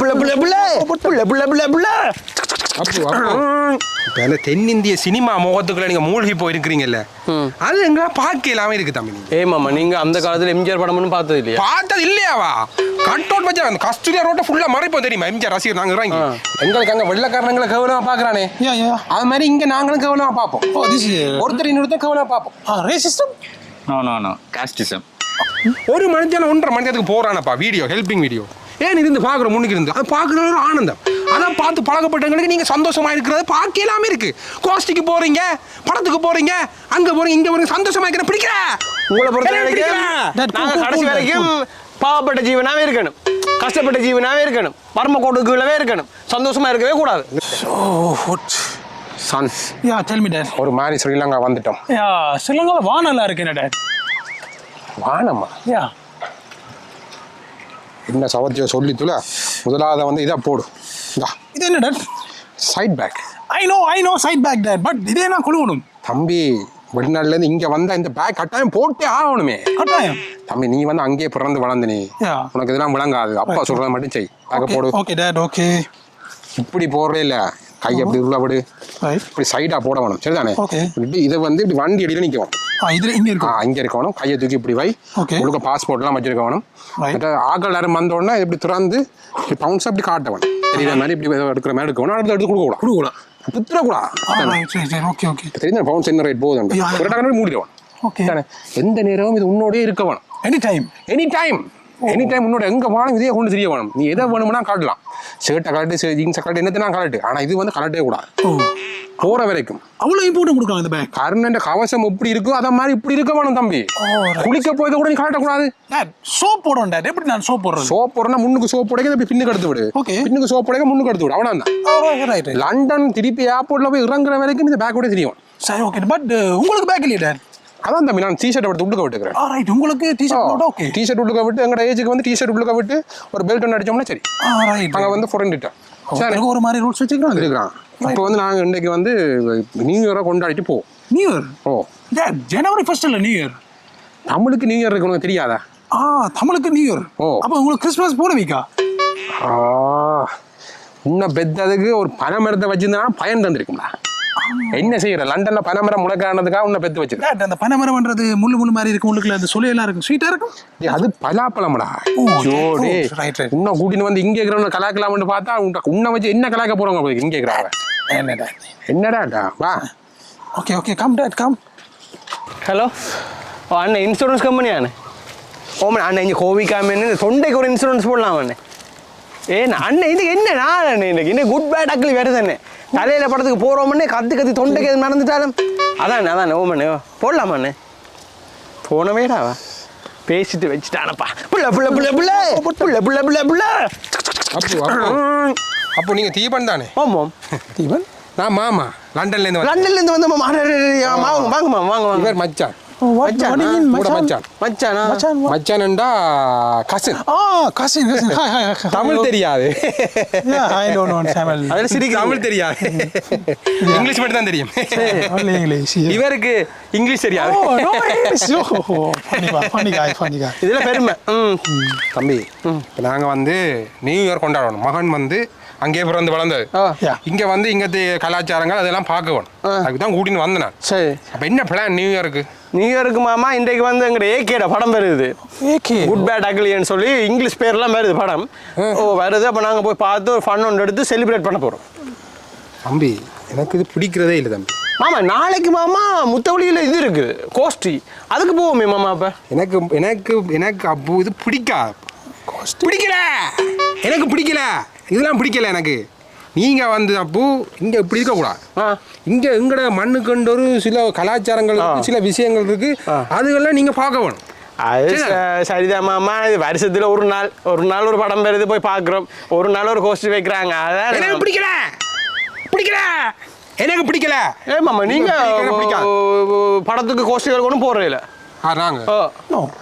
புள்ள புள்ள புள்ள புள்ள. புள்ள புள்ள புள்ள புள்ள. அப்போ அப்போ. இப்போ அந்த தென்னிந்திய சினிமா முகத்துக்குள்ள நீங்க மூழ்கி போயிருக்கிறீங்கல்ல அது எங்க பார்க்க இல்லாம இருக்கு தம்பி நீங்க. ஏ மாமா நீங்க அந்த காலத்துல எம்ஜிஆர் படம்னு பார்த்தது இல்லையா? பார்த்தது இல்லையாவா? கட் அவுட் வச்சா அந்த கஸ்தூரியா ரோட்ட ஃபுல்லா மறைப்போம் தெரியுமா? எம்ஜிஆர் ரசிகர் நாங்க இறங்கி. எங்களுக்கு அங்க வெள்ளக்காரங்களை கவனமா பாக்குறானே. அது மாதிரி இங்க நாங்களும் கவனமா பார்ப்போம். Oh, ஒருத்தர் இன்னொருத்தர் கவனமா பார்ப்போம். racism? No no no casteism ஒரு மனுஷன் ஒன்றரை மனுஷத்துக்கு போறானப்பா வீடியோ ஹெல்பிங் வீடியோ ஏன் இருந்து பார்க்குறோம் முன்னுக்கு இருந்து. அதை பார்க்குற ஒரு ஆனந்தம். அதான் பார்த்து பழகப்பட்டவங்களுக்கு நீங்கள் சந்தோஷமாக இருக்கிறத பார்க்க எல்லாமே இருக்கு. கோஷ்டிக்கு போகிறீங்க படத்துக்கு போகிறீங்க அங்கே போகிறீங்க இங்கே போகிறீங்க சந்தோஷமாக இருக்கிற பிடிக்கிற உங்களை பொறுத்த வரைக்கும் கடைசி வரைக்கும் பாவப்பட்ட ஜீவனாகவே இருக்கணும். கஷ்டப்பட்ட ஜீவனாகவே இருக்கணும். பரம கோட்டுக்குள்ளவே இருக்கணும். சந்தோஷமாக இருக்கவே கூடாது. Son yeah tell me that ஒரு மாதிரி ஸ்ரீலங்கா வந்துட்டோம். யா ஸ்ரீலங்காவில் வானலாம் இருக்கு என்ன டேட் வானமா? யா என்ன சவத்தியோ சொல்லித்துல முதலாவது வந்து இதை போடு. இது என்ன? Side bag I know, I know side back Dad, but இதே நான் கொழுவணும். தம்பி வெளிநாட்டுல இருந்து இங்க வந்தா இந்த பேக் கட்டாயம் போட்டே ஆகணுமே. கட்டாயம். தம்பி நீ வந்து அங்கேயே பிறந்து வளர்ந்து நீ. உனக்கு இதெல்லாம் விளங்காது. அப்பா சொல்றத மட்டும் செய். பேக்க போடு. okay, Dad, okay. இப்படி போடுறே இல்ல. கை அப்படி உள்ள விடு. Right. இப்படி சைடா போட வேணும். சரிதானே. இப்படி இதை வந்து இப்படி வண்டி அடியில நிற்கும் இதுல இங்க இருக்கும் இங்க இருக்கணும். கையை தூக்கி இப்படி வை. உங்களுக்கு பாஸ்போர்ட்லாம் வச்சிருக்க வேணும் Right. மற்ற ஆக்கள் நேரம் வந்த உடனே இப்படி திறந்து பவுன்ஸ் அப்படி காட்ட வேணும் தெரியுற மாதிரி இப்படி எடுக்கிற மாதிரி எடுக்க வேணும் அடுத்து எடுத்து கொடுக்க கூடாது. கொடுக்கூடா புத்திரக்கூடாது தெரியுது? பவுன்ஸ் என்ன ரேட் போகுது. ஒரு டக்கு மூடிடுவான் எந்த நேரமும் இது உன்னோடயே இருக்க வேணும். Any time any time any time உன்னோட எங்க வேணும் இதே கொண்டு தெரிய வேணும். நீ எதை வேணும்னா காட்டலாம். ஷர்ட்டை கலட்டு ஜீன்ஸை கலட்டு என்னத்தினா கலட்டு ஆனா இது வந்து கலட்டே கூடாது. ஓ போற வரைக்கும். அவ்வளோ இம்பார்ட்டன் கொடுக்கலாம் இந்த பேக் கர்ணன் கவசம் எப்படி இருக்கோ அத மாதிரி இப்படி இருக்க வேணும் தம்பி. குளிக்க போயதை கூட நீ கலட்டக்கூடாது டேட் சோப் போடுவோம் டேட் எப்படி நான் சோப் போடுறது? சோப் போடுறா முன்னுக்கு சோப் உடைக்க இப்படி பின்னுக்கு எடுத்து விடு. Okay. பின்னுக்கு சோப் உடைக்க முன்னுக்கு எடுத்து விடு. அவ்வளோ தான் ரைட் ரைட் லண்டன் திருப்பி ஏர்போர்ட்ல போய் இறங்குற வரைக்கும் இந்த பேக்கோட தெரியும். சரி ஓகே பட் உங்களுக்கு பேக் இல்லையா டேட் அதான் தம்பி நான் டிஷர்ட் எடுத்து உள்ளுக்க விட்டுக்கிறேன். ரைட் உங்களுக்கு டிஷர்ட் ஓகே டிஷர்ட் உள்ளுக்க விட்டு எங்கட ஏஜுக்கு வந்து டிஷர்ட் உள்ளுக்க விட்டு ஒரு பெல்ட் ஒன்று அடிச்சோம்னா சரி. ரைட் அங்க வந்து ஃபொரண்டிட்டோம் சரி ஒரு மாதிரி ரூல்ஸ் வச்சுக்கிறாங்க. இருக்கிறான் இப்போ வந்து நாங்கள் இன்றைக்கு வந்து நியூ இயரை கொண்டாடிட்டு போவோம் நியூ இயர் ஓ. ஜனவரி ஃபர்ஸ்ட் இல்லை நியூ இயர் தமிழுக்கு நியூ இயர் இருக்கு உனக்கு தெரியாதா? ஆ தமிழுக்கு நியூ இயர் ஓ. அப்போ உங்களுக்கு கிறிஸ்மஸ் போடுவீக்கா ஆ. இன்னும் பெத்ததுக்கு ஒரு பனைமரத்தை வச்சிருந்தா பயன் தந்திருக்கும்டா. என்ன செய்யற? லண்டன்ல பனைமரம் முளைக்கானதுக்காக உன்னை பெத்து வச்சிருக்க அந்த பனைமரம்ன்றது முள்ளு முள்ளு மாதிரி இருக்கும் உள்ளுக்குள்ள? அந்த சுளையெல்லாம் இருக்கும். ஸ்வீட்டா இருக்கும்? அது பலாப்பழம்டா. ஜோடி right. இன்னும் கூட்டின்னு வந்து இங்கே இருக்கிறவங்க கலாக்கலாம்னு பார்த்தா உன்னை உன்னை வச்சு என்ன கலாக்க போறவங்க இங்கே இருக்கிறாங்க என்ன டேட் என்னடாடா வா. Okay okay come dad come hello oh அண்ணன் இன்சூரன்ஸ் கம்பெனியாண்ணே ஓமன் அண்ணன் இங்கே கோவிக்காமன்னு தொண்டைக்கு ஒரு இன்சூரன்ஸ் போடலாம் அண்ணே ஏ அண்ணன் இது என்ன நான் அண்ணே? இன்னைக்கு இன்னும் குட் பேட் அக்கிள் வேறு தானே? தலையில் படத்துக்கு போகிறோம்னே கத்து கத்தி தொண்டைக்கு எது நடந்துட்டாலும். அதான் அதான் ஓமண்ணே போடலாமா அண்ணே? போனவேடாவா பேசிட்டு வச்சுட்டானப்பா. புள்ள புள்ள புள்ள புள்ள. புள்ள புள்ள புள்ள புள்ள. அப்போ அப்போ. அப்போ நீங்க தீபன் தானே? ஆமாம். தீபன்? நான் மாமா. லண்டன்ல இருந்து வந்தேன். லண்டன்லேருந்து வந்து மாமா. வாங்க வாங்க மாமா வாங்க வாங்க மச்சான் மச்சான்டா கசின். ஆ கசின் தமிழ் தெரியாது. தமிழ் தெரியாது. இங்கிலீஷ் மட்டும் தான் இவருக்கு இங்கிலீஷ் தெரியாது. பெருமை. தம்பி. நாங்க வந்து நியூ இயர் கொண்டாடணும். மகன் வந்து அங்கே பிறந்து வளர்ந்தது. இங்க வந்து இங்க கலாச்சாரங்கள் அதெல்லாம் பார்க்கணும் அதுக்கு தான் கூட்டின்னு வந்தேன் சரி. அப்போ என்ன பிளான் நியூ இயருக்கு நியூ இயருக்கு மாமா இன்றைக்கு வந்து எங்கட ஏகேட படம் வருது. Okay குட் பேட் அக்லின்னு சொல்லி இங்கிலீஷ் பேர்லாம் வருது படம். ஓ வருது அப்போ நாங்கள் போய் பார்த்து ஒரு ஃபன் ஒன்று எடுத்து செலிப்ரேட் பண்ண போகிறோம் தம்பி எனக்கு இது பிடிக்கிறதே இல்லை தம்பி. மாமா நாளைக்கு மாமா முத்தவழியில் இது இருக்குது கோஷ்டி அதுக்கு போவோமே மாமா அப்போ. எனக்கு எனக்கு எனக்கு அப்போ இது பிடிக்காது பிடிக்கல! எனக்கு பிடிக்கல! இதெல்லாம் பிடிக்கல எனக்கு. நீங்க வந்து அப்போ இங்க இப்படி இருக்கக்கூடாது இங்க எங்கட மண்ணுக்கு ஒரு சில கலாச்சாரங்கள் சில விஷயங்கள் இருக்கு. அதுகெல்லாம் நீங்க பார்க்க வேணும். அது சரி. ச- சரிதான்? மாமா இது வருஷத்தில் ஒரு நாள் ஒரு நாள் ஒரு படம் வருது போய் பார்க்குறோம். ஒரு நாள் ஒரு கோஷ்டி வைக்கிறாங்க. எனக்கு அதான் பிடிக்கல. பிடிக்கல. எனக்கு பிடிக்கல. ஏ மாமா நீங்கள் பிடிக்காது. படத்துக்கு கோஷ்டிகள் கொண்டு ஆ நாங்க.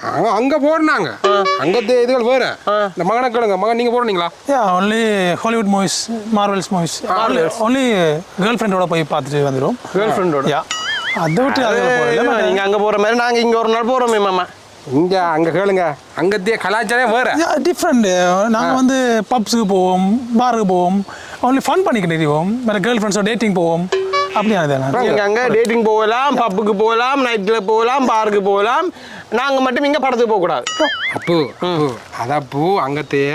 அங்க- அங்க போடுறாங்க அங்கத்து இதுகள் வேற. இந்த மகனை கேளுங்க. மகன் நீங்க போடுறீங்களா hollywood movies marvels movies. only Marvels. only girlfriend ஓட போய் பார்த்துட்டு வந்துரும். கேர்ள் ஃப்ரெண்டோட yeah அதை விட்டு நீங்க அங்க போற மாதிரி நாங்க இங்க ஒரு நாள் போறோமே மாமா. இங்க அங்க கேளுங்க. அங்கத்திய கலாச்சாரம் வேற. டிஃப்ரெண்ட் நாங்கள் வந்து பப்ஸுக்கு போவோம் பாருக்கு போவோம். ஒன்லி ஃபன் பண்ணிக்கிட்டு இருக்கோம் வேறு கேர்ள் ஃப்ரெண்ட்ஸோட டேட்டிங் போவோம். அப்படியானது. அங்க டேட்டிங் போகலாம் பப்புக்கு போகலாம் நைட்ல போகலாம் பாருக்கு போகலாம். நாங்க மட்டும் இங்க படத்துக்கு போக கூடாது. அப்பு அதப்பு அங்கத்தைய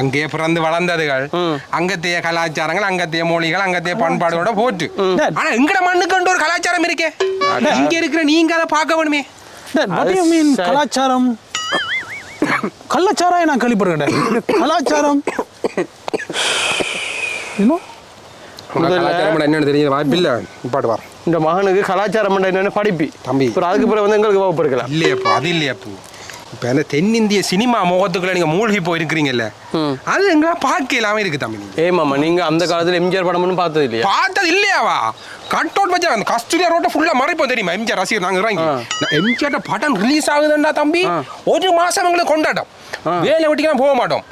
அங்கேயே பிறந்து வளர்ந்ததுகள். அங்கத்தைய கலாச்சாரங்கள் அங்கத்தைய மொழிகள் அங்கத்தைய பண்பாடுகளோட போட்டு. ஆனா எங்கட மண்ணுக்கு ஒரு கலாச்சாரம் இருக்கே? இங்க இருக்கிற நீங்க அதை பார்க்க வேணுமே. கலாச்சாரம்? கலாச்சாரம் நான் கேள்விப்படுறேன் கலாச்சாரம். இன்னும் கலாச்சாரம் என்னன்னு தெரியுது. வாய்ப்பில்லை பாட்டு வர இந்த மகனுக்கு கலாச்சாரம் என்னன்னு படிப்பி. தம்பி. அப்புறம் அதுக்கு பிறகு வந்து எங்களுக்கு வகுப்படுக்கலாம் இல்லையப்பா அது இல்லையப்பா. இப்போ அந்த தென்னிந்திய சினிமா முகத்துக்குள்ள நீங்க மூழ்கி போயிருக்கிறீங்கல்ல அது எங்க பார்க்க இல்லாம இருக்கு தம்பி நீங்க. ஏமாமா நீங்க அந்த காலத்துல எம்ஜிஆர் படம்னு பார்த்தது இல்லையா பார்த்தது இல்லையாவா? கட் அவுட் வச்சா அந்த கஸ்தூரியா ரோட்டை ஃபுல்லா மறைப்போம் தெரியுமா? எம்ஜிஆர் ரசிகர் நாங்க இறங்கி. எம்ஜிஆர் படம் ரிலீஸ் ஆகுதுன்னா தம்பி? ஒரு மாசம் எங்களுக்கு கொண்டாட்டம். வேலை வெட்டிக்கலாம் போக மாட்டோம்.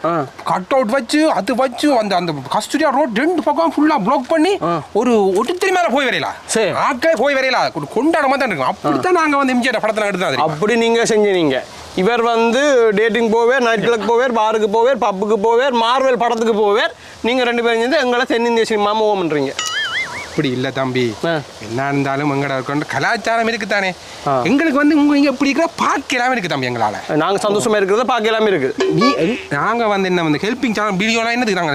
கட் அவுட் வச்சு அது வச்சு அந்த அந்த கஸ்தூரியா ரோட் ரெண்டு பக்கம் ஃபுல்லா பிளாக் பண்ணி ஒரு ஒட்டுத்திரி மேல போய் வரையலாம். சரி. ஆட்களே போய் வரையலாம். ஒரு கொண்டாடமா தான் இருக்கும். அப்படித்தான் நாங்க வந்து எம்ஜிஆர் படத்தை எடுத்தோம் அப்படி நீங்க செஞ்சீங்க. இவர் வந்து டேட்டிங் போவார் நைட் கிளப் போவார் பாருக்கு போவார் பப்புக்கு போவார் மார்வல் படத்துக்கு போவார். நீங்க ரெண்டு பேரும் சேர்ந்து எங்களை தென்னிந்திய சினிமா மூவ் பண்றீங்க அப்படி இல்ல தம்பி. என்ன இருந்தாலும் எங்கட கொண்ட கலாச்சாரம் இருக்கு தானே. எங்களுக்கு வந்து உங்க இங்க இப்படி இருக்கிற பார்க்கலாம் இருக்கு தம்பி எங்களால. நாங்க சந்தோஷமா இருக்கிறத பார்க்க எல்லாமே இருக்குது நீ நாங்க வந்து என்ன வந்து ஹெல்பிங் சேனல் வீடியோலாம் என்னதுக்கு நாங்க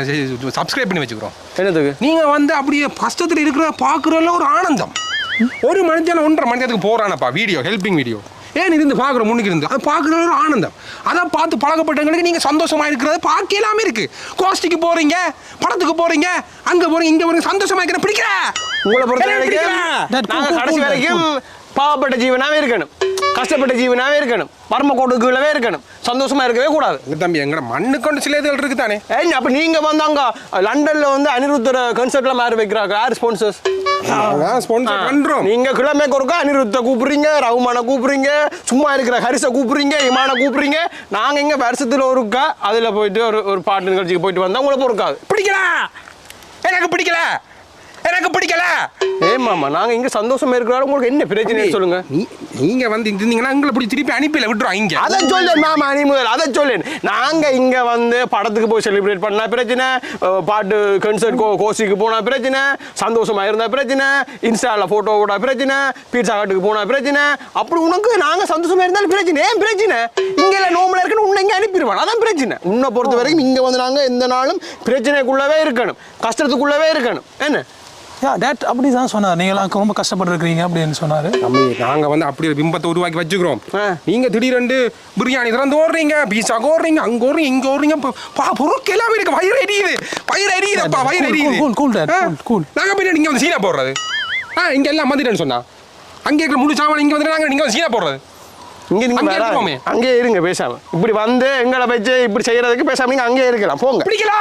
சப்ஸ்கிரைப் பண்ணி வச்சுக்கிறோம்? என்னதுக்கு? நீங்க வந்து அப்படியே கஷ்டத்துல இருக்கிற பாக்குறதுல ஒரு ஆனந்தம். ஒரு மனுஷன் ஒன்றரை மனுஷத்துக்கு போறானப்பா வீடியோ ஹெல்பிங் வீடியோ ஏன் இருந்து பார்க்குறோம் முன்னுக்கு இருந்து. அது பார்க்குற ஒரு ஆனந்தம். அதான் பார்த்து பழகப்பட்டவங்களுக்கு நீங்கள் சந்தோஷமாக இருக்கிறத பார்க்க எல்லாமே இருக்குது கோஷ்டிக்கு போகிறீங்க படத்துக்கு போகிறீங்க அங்கே போகிறீங்க இங்கே போகிறீங்க சந்தோஷமாக இருக்கிற பிடிக்கிற உங்களை பொறுத்த வரைக்கும் பாவப்பட்ட ஜீவனாகவே இருக்கணும். கஷ்டப்பட்ட ஜீவனாவே இருக்கணும். பரம கொடுக்குள்ளவே இருக்கணும். சந்தோஷமா இருக்கவே கூடாது. தம்பி எங்கட மண்ணு கொண்டு சில இதுகள் இருக்கு தானே ஏய் அப்ப நீங்க வந்து அங்க லண்டன்ல வந்து அனிருத்தர் கன்சர்ட்ல மாதிரி வைக்கிறாங்க. யார் ஸ்பான்சர்ஸ் ஸ்பான்சர் பண்றோம். நீங்க கிழமைக்கு ஒருக்கா அனிருத்த கூப்பிடுறீங்க ரகுமான கூப்பிடுறீங்க சும்மா இருக்கிற ஹரிச கூப்பிடுறீங்க இமான கூப்பிடுறீங்க. நாங்க இங்க வருஷத்துல ஒருக்கா அதுல போயிட்டு ஒரு ஒரு பாட்டு நிகழ்ச்சிக்கு போயிட்டு வந்தா உங்களை பொறுக்காது. பிடிக்கல? எனக்கு பிடிக்கல. எனக்கு பிடிக்கல. ஏமாமா நாங்க இங்க சந்தோஷமா இருக்கிறாரு உங்களுக்கு என்ன பிரச்சனை சொல்லுங்க. நீங்க வந்து இருந்தீங்கன்னா எங்களை இப்படி திருப்பி அனுப்பில விட்டுரும் இங்க. அதை சொல்லேன் மாமா நீ முதல் அதை சொல்லேன். நாங்க இங்க வந்து படத்துக்கு போய் செலிப்ரேட் பண்ணா பிரச்சனை பாட்டு கன்சர்ட் கோ கோசிக்கு போனா பிரச்சனை சந்தோஷமா இருந்தா பிரச்சனை இன்ஸ்டால போட்டோ போட்டா பிரச்சனை பீட்சா காட்டுக்கு போனா பிரச்சனை. அப்படி உனக்கு நாங்க சந்தோஷமா இருந்தாலும் பிரச்சனை. ஏன் பிரச்சனை? இங்க எல்லாம் நோமலா இருக்குன்னு உன்னை இங்க அனுப்பிடுவான். அதான் பிரச்சனை. உன்னை பொறுத்த வரைக்கும் இங்க வந்து நாங்க எந்த நாளும் பிரச்சனைக்குள்ளவே இருக்கணும். கஷ்டத்துக்குள்ளவே இருக்கணும். என்ன? யா டேட் அப்படி தான் சொன்னார் நீங்களாம் ரொம்ப கஷ்டப்பட்டுருக்கீங்க அப்படின்னு சொன்னார். தம்பி நாங்க வந்து அப்படி ஒரு பிம்பத்தை உருவாக்கி வச்சுக்கிறோம். ஆ. நீங்க திடீரெண்டு பிரியாணி திறந்து ஓடுறீங்க பீஸாக்கு ஓடுறீங்க அங்க ஓடுறீங்க இங்க ஓடுறீங்க பா- பொருட்கள் எல்லாமே இருக்கு வயிறு எரியுது. வயிறு எரியுதுப்பா வயிறு Cool, எரியுது. cool, cool, dad, ஆ? cool, cool. நாங்க பின்னாடி இங்க வந்து சீனா போடுறது. ஆ இங்க எல்லாம் வந்துட்டேன்னு சொன்னா. அங்க இருக்கிற முழு சாமான் இங்க வந்து நாங்க நீங்க வந்து சீனா போடுறது. இங்க நீங்க அங்கே வேற இருப்போமே. அங்கேயே இருங்க பேசாம. இப்படி வந்து எங்களை வச்சு இப்படி செய்யறதுக்கு பேசாம நீங்க அங்கேயே இருக்கலாம். போங்க. பிடிக்கல?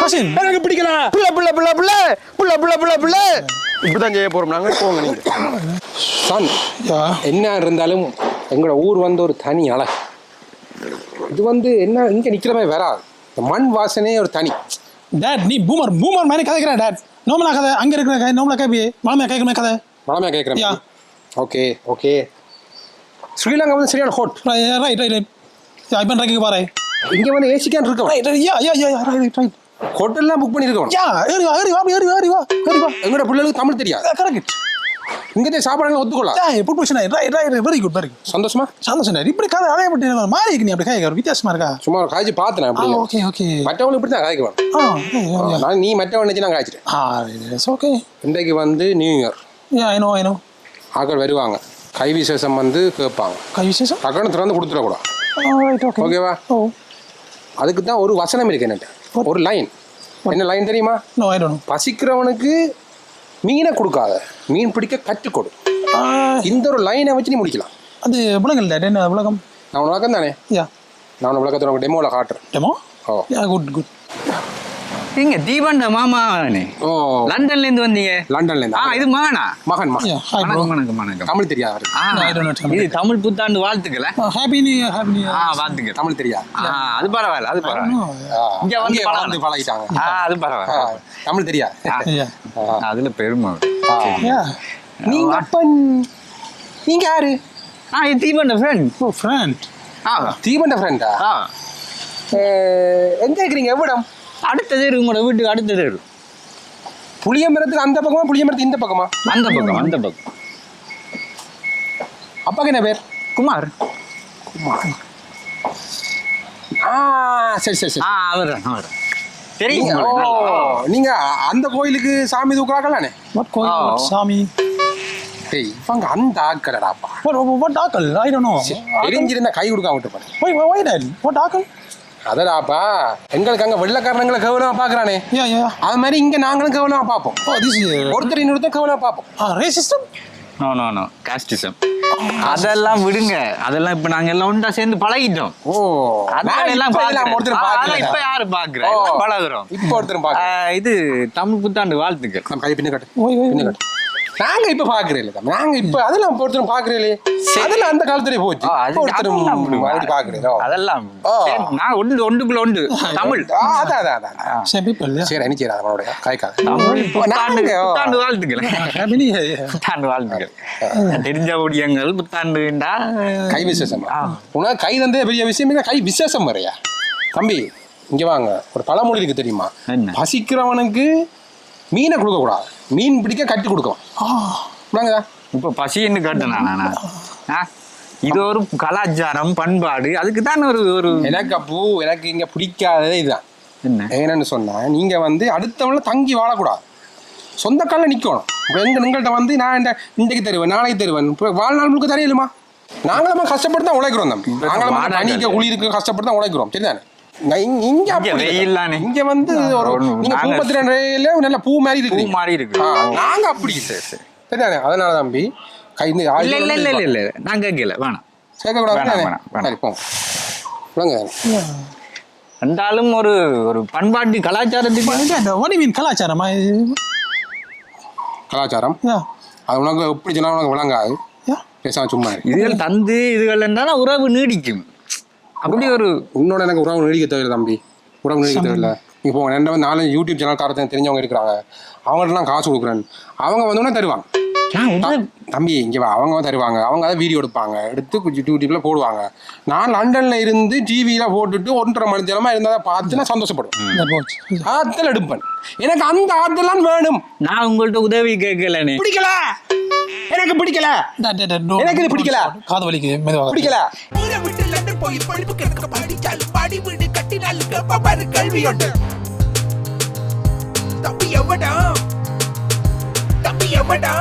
கசின் எனக்கு பிடிக்கல? புள்ள புள்ள புள்ள புள்ள. புள்ள புள்ள புள்ள புள்ள. இப்படிதான் செய்ய போறோம் நாங்க. போங்க நீங்க. Son yeah. என்ன இருந்தாலும் எங்களோட ஊர் வந்து ஒரு தனி அழகு. இது வந்து என்ன இங்க நிக்கிற மாதிரி வராது. இந்த மண் வாசனையே ஒரு தனி. டேட் நீ பூமர் பூமர் மாதிரி கதைக்கிறேன் டேட் நோமலா கதை அங்கே இருக்கிற கதை நோமலா கேபி மாமியா கேட்குற கதை. மனமே கேட்குறேன் Yeah. ஓகே ஓகே ஸ்ரீலங்கா வந்து சரியான ஹோட் ரைட் ரைட் ரைட் இப்போ ரைக்கு பாரு இங்க வந்து ஏசிக்கான் இருக்கோம் right right yeah yeah yeah right right ஹோட்டல்லாம் புக் பண்ணிருக்கோம் யா ஏறி வா ஏறி வா ஏறி வா ஏறி வா ஏறி வா எங்களோட பிள்ளைகளுக்கு தமிழ் தெரியாது கரெக்ட் இங்கதே சாப்பாடுகளை ஒத்துக்கொள்ளலாம் யா புட் பிரச்சனை right right very good very good சந்தோஷமா சந்தோஷம் இப்படி கதை அதே பற்றி மாறி இருக்கு நீ அப்படி கேட்க வித்தியாசமா இருக்கா சும்மா காய்ச்சி பார்த்தேன் அப்படி ஓகே ஓகே மற்றவங்களுக்கு இப்படி தான் காய்க்க yeah. நான் நீ மற்றவன் நினச்சி நான் காய்ச்சிட்டேன் ஓகே இன்றைக்கு வந்து new year I know I know ஆக்கள் வருவாங்க கை விசேஷம் வந்து கேட்பாங்க. கை விசேஷம் டக்குன்னு திறந்து கொடுத்துடக்கூடாது ஓகேவா ஓ. அதுக்கு தான் ஒரு வசனம் இருக்கு என்னட்ட. ஒரு லைன் என்ன லைன் தெரியுமா? பசிக்கிறவனுக்கு மீனை கொடுக்காத. மீன் பிடிக்க கற்றுக் கொடு. இந்த ஒரு லைனை வச்சு நீ முடிக்கலாம். அது உலகம் இல்லை என்ன உலகம்? நான் உனக்கு தானே நான் உலகத்தை உனக்கு டெமோவில் காட்டுறேன். டெமோ ஓ குட் குட் நீங்க தீபன் மாமா ஓ. லண்டன்ல இருந்து வந்தீங்க? லண்டன்ல ஆ இருந்து இது மகனா? மகன் மகன். வணக்கம் வணக்கம் தமிழ் தெரியாது. ஆ. இது தமிழ் புத்தாண்டு வாழ்த்துக்கள happy new year happy new ah year வாழ்த்துக்கள். தமிழ் தெரியாது ஆ அது பரவாயில்ல அது பரவாயில்ல. ஆ, இங்க வந்து. வாழ்ந்து பழகிட்டாங்க. ஆ அது ஆ, பரவாயில்ல தமிழ் தெரியாது ஆ, ஆ, அதுல பெருமை ஆ. நீங்க அப்பன். நீங்க யாரு? ஆ இது தீபன் ஃப்ரெண்ட் ஓ ஃப்ரெண்ட் ஆ. தீபண்ட ஃப்ரெண்டா ஆ. எங்க இருக்கிறீங்க? எவ்விடம்? அடுத்த தெரு உங்களோட வீட்டுக்கு அடுத்த தெரு புளிய மரத்துக்கு அந்த பக்கமா புளிய மரத்துக்கு இந்த பக்கமா அந்த பக்கம் அந்த பக்கம் அப்பாக்கு என்ன பேர் குமார் ஆ சரி சரி சரி ஆ அவர் அவர் தெரியும் நீங்க அந்த கோயிலுக்கு சாமி தூக்குறாங்களானே? Oh. What Sami? டேய் இவங்க அந்த ஆக்கலடாப்பா don't know. தெரிஞ்சிருந்தா கை கொடுக்காம விட்டு பாரு why, why that? அதடாப்பா எங்களுக்கு அங்க வெள்ளக்காரனங்களை கவனமா பாக்குறானே. அது மாதிரி இங்க நாங்களும் கவனமா பார்ப்போம். Oh, ஒருத்தர் இன்னொருத்தர் கவனமா பார்ப்போம். Ah? No no no casteism அதெல்லாம் விடுங்க. அதெல்லாம் இப்ப நாங்க எல்லாம் ஒன்றா சேர்ந்து பழகிட்டோம். ஓ அதெல்லாம் இப்ப யாரு பாக்குறா? ஓ. எல்லாம் பழகுறோம். இப்ப. ஆ, இது தமிழ் புத்தாண்டு வாழ்த்துக்கள். நம்ம கை பின்ன கட்டு. நாங்க இப்ப பாக்குறேன். நாங்க இப்ப அதெல்லாம் ஒருத்தரும் பாக்குறேன் அதெல்லாம் அந்த காலத்துல போச்சு. ஒருத்தரும் பாக்குறேன்? அதெல்லாம். சரி, நான் ஒன்று ஒன்றுக்குள்ள ஒன்று. தமிழ். அதான் அதான் அதான் yeah. சரி அனுப்பிச்சு அவனோட காய்க்காது தமிழ் புத்தாண்டு ஓ. புத்தாண்டு வாழ்த்துக்கள். தெரிஞ்ச ஊழியங்கள் புத்தாண்டுண்டா கை விசேஷம். உனக்கு கை தந்தே பெரிய விஷயம் இல்லை கை விசேஷம் வரையா? தம்பி இங்க வாங்க. ஒரு பழமொழி இருக்கு தெரியுமா? பசிக்கிறவனுக்கு மீனை கொடுக்க கூடாது மீன் பிடிக்க கட்டி கொடுக்கும் Ah, என்னங்கதா இப்ப பசின்னு கேட்டேன் நான்? ஆ? இது ஒரு கலாச்சாரம் பண்பாடு. அதுக்கு தான் ஒரு ஒரு எனக்கு அப்போ எனக்கு இங்க பிடிக்காததே இதுதான். என்ன? என்னன்னு சொன்னா நீங்க வந்து அடுத்தவங்கள தங்கி வாழக்கூடாது. சொந்த காலில் நிற்கணும் இப்போ எங்க எங்கள்கிட்ட வந்து நான் இந்த இன்றைக்கு தருவேன் நாளைக்கு தருவேன். இப்போ வாழ்நாள் முழுக்க தரையிலுமா? நாங்களும் கஷ்டப்பட்டு தான் உழைக்கிறோம் தம்பி. நாங்களும் பனிக்க குளிருக்கு கஷ்டப்பட்டு தான் உழைக்கிறோம். சரிதானே? இங்க-. வெயில். இங்க வந்து ஒரு நீங்க நாங்க- முப்பத்தி ரெண்டு ரூபாயில நல்ல பூ மாதிரி பூ இருக்கு மாதிரி இருக்கு நாங்க அப்படி சரி சரி. சரிதானே? அதனால தம்பி கை இந்த இல்ல இல்ல இல்ல இல்ல இல்ல. நான் கேட்கல. வேணாம். விளங்க yeah. ரெண்டாலும் ஒரு ஒரு பண்பாட்டு கலாச்சாரத்துக்கு you mean, கலாச்சாரம்? கலாச்சாரம்? அது உனக்கு எப்படி சொன்னா உனக்கு விளங்காது. பேசாம சும்மா. இதுகள் தந்து இதுகள் இருந்தாலும் உறவு நீடிக்கும். அப்படி ஒரு உன்னோட எனக்கு உறவு நீடிக்க தேவையில்லை தம்பி. உறவு நீடிக்க தேவையில்லை. இப்போ ரெண்டு வந்து நாலு யூடியூப் சேனல் காரத்தை தெரிஞ்சவங்க இருக்கிறாங்க. அவங்கள்ட்டலாம் காசு கொடுக்குறேன். அவங்க வந்தோடனே தருவாங்க. தம்பி இங்கே வா. அவங்க தருவாங்க. அவங்க அதை வீடியோ எடுப்பாங்க. எடுத்து யூடியூப்ல போடுவாங்க. நான் லண்டன்ல இருந்து டிவியில போட்டுட்டு ஒன்றரை மணி நேரமா இருந்தால் பார்த்து நான் சந்தோஷப்படுவேன். ஆத்தல் எடுப்பேன். எனக்கு அந்த ஆத்தெல்லாம் வேணும். நான் உங்கள்ட்ட உதவி கேட்கலனே பிடிக்கல. எனக்கு பிடிக்கல. எனக்கு இது பிடிக்கல. காது வலிக்குது பிடிக்கல. போய் படிப்பு கிடக்க படிச்சாலும் பாடி வீடு கட்டினாலும் பாரு கல்வியோடு தம்பி எவடா? தம்பி எவடா?